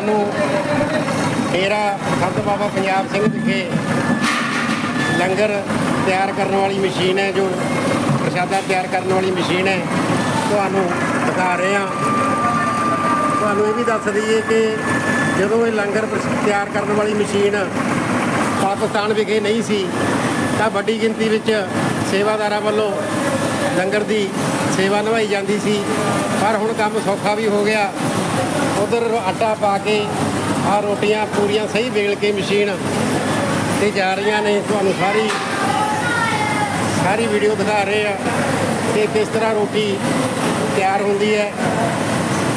ਤੁਹਾਨੂੰ ਡੇਰਾ ਸੰਤ ਬਾਬਾ ਪੰਜਾਬ ਸਿੰਘ ਵਿਖੇ ਲੰਗਰ ਤਿਆਰ ਕਰਨ ਵਾਲੀ ਮਸ਼ੀਨ ਹੈ, ਜੋ ਪ੍ਰਸ਼ਾਦਾ ਤਿਆਰ ਕਰਨ ਵਾਲੀ ਮਸ਼ੀਨ ਹੈ, ਤੁਹਾਨੂੰ ਦਿਖਾ ਰਹੇ ਹਾਂ। ਤੁਹਾਨੂੰ ਇਹ ਵੀ ਦੱਸ ਦਈਏ ਕਿ ਜਦੋਂ ਇਹ ਲੰਗਰ ਤਿਆਰ ਕਰਨ ਵਾਲੀ ਮਸ਼ੀਨ ਪਾਕਿਸਤਾਨ ਵਿਖੇ ਨਹੀਂ ਸੀ, ਤਾਂ ਵੱਡੀ ਗਿਣਤੀ ਵਿੱਚ ਸੇਵਾਦਾਰਾਂ ਵੱਲੋਂ ਲੰਗਰ ਦੀ ਸੇਵਾ ਨਿਭਾਈ ਜਾਂਦੀ ਸੀ, ਪਰ ਹੁਣ ਕੰਮ ਸੌਖਾ ਵੀ ਹੋ ਗਿਆ। ਉਧਰ ਆਟਾ ਪਾ ਕੇ ਆ ਰੋਟੀਆਂ ਪੂਰੀਆਂ ਸਹੀ ਵੇਲ ਕੇ ਮਸ਼ੀਨ ਤੇ ਜਾ ਰਹੀਆਂ ਨੇ। ਤੁਹਾਨੂੰ ਸਾਰੀ ਸਾਰੀ ਵੀਡੀਓ ਦਿਖਾ ਰਹੇ ਆ ਕਿ ਕਿਸ ਤਰ੍ਹਾਂ ਰੋਟੀ ਤਿਆਰ ਹੁੰਦੀ ਹੈ।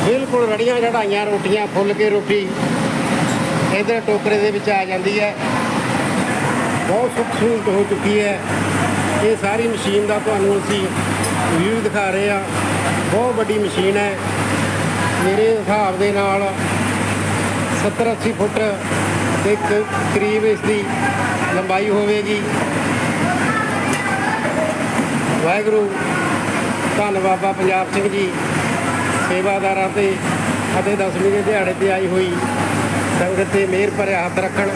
ਬਿਲਕੁਲ ਰੜੀਆਂ ਚੜਾਈਆਂ ਰੋਟੀਆਂ, ਫੁੱਲ ਕੇ ਰੋਟੀ ਇਧਰ ਟੋਕਰੇ ਦੇ ਵਿੱਚ ਆ ਜਾਂਦੀ ਹੈ। ਬਹੁਤ ਸੁੱਖ ਸਹੂਲਤ ਹੋ ਚੁੱਕੀ ਹੈ। ਇਹ ਸਾਰੀ ਮਸ਼ੀਨ ਦਾ ਤੁਹਾਨੂੰ ਅਸੀਂ ਵਿਊ ਦਿਖਾ ਰਹੇ ਆ ਬਹੁਤ ਵੱਡੀ ਮਸ਼ੀਨ ਹੈ। ਮੇਰੇ ਹਿਸਾਬ ਦੇ ਨਾਲ 70 80 ਫੁੱਟ ਦੇ ਕਰੀਬ ਇਸ ਦੀ ਲੰਬਾਈ ਹੋਵੇਗੀ। ਵਾਹਿਗੁਰੂ, ਧੰਨ ਬਾਬਾ ਪੰਜਾਬ ਸਿੰਘ ਜੀ, ਸੇਵਾਦਾਰਾਂ ਤੇ ਅਤੇ ਦਸਵੀਂ ਦੇ ਦਿਹਾੜੇ ਤੇ ਆਈ ਹੋਈ ਸੰਗਤ ਤੇ ਮਿਹਰ ਭਰਿਆ ਹੱਥ ਰੱਖਣ।